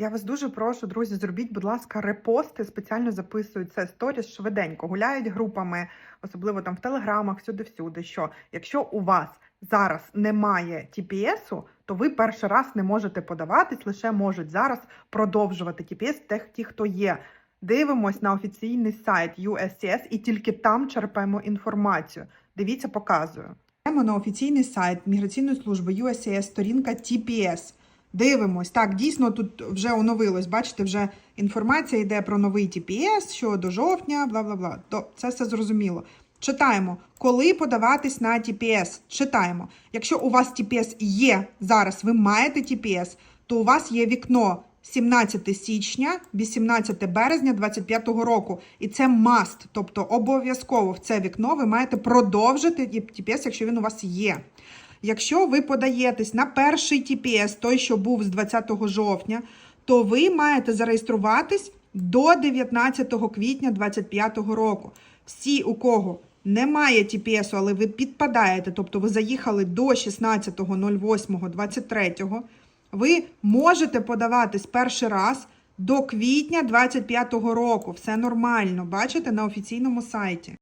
Я вас дуже прошу, друзі, зробіть, будь ласка, репости. Спеціально записують це сторіс швиденько. Гуляють групами, особливо там в телеграмах, всюди-всюди. Що якщо у вас зараз немає TPS-у, то ви перший раз не можете подаватись, лише можуть зараз продовжувати TPS ті, хто є. Дивимось на офіційний сайт USCS і тільки там черпаємо інформацію. Дивіться, показую. Йдемо на офіційний сайт Міграційної служби USCS, сторінка TPS. Дивимось. Так, дійсно тут вже оновилось. Бачите, вже інформація йде про новий TPS, що до жовтня, бла бла бла. То це все зрозуміло. Читаємо, коли подаватись на TPS. Читаємо. Якщо у вас TPS є зараз, ви маєте TPS, то у вас є вікно 17 січня, 18 березня 2025 року. І це must, тобто обов'язково в це вікно ви маєте продовжити TPS, якщо він у вас є. Якщо ви подаєтесь на перший TPS, той, що був з 20 жовтня, то ви маєте зареєструватись до 19 квітня 2025 року. Всі, у кого немає TPS, але ви підпадаєте, тобто ви заїхали до 16.08.23, ви можете подаватись перший раз до квітня 2025 року. Все нормально, бачите, на офіційному сайті.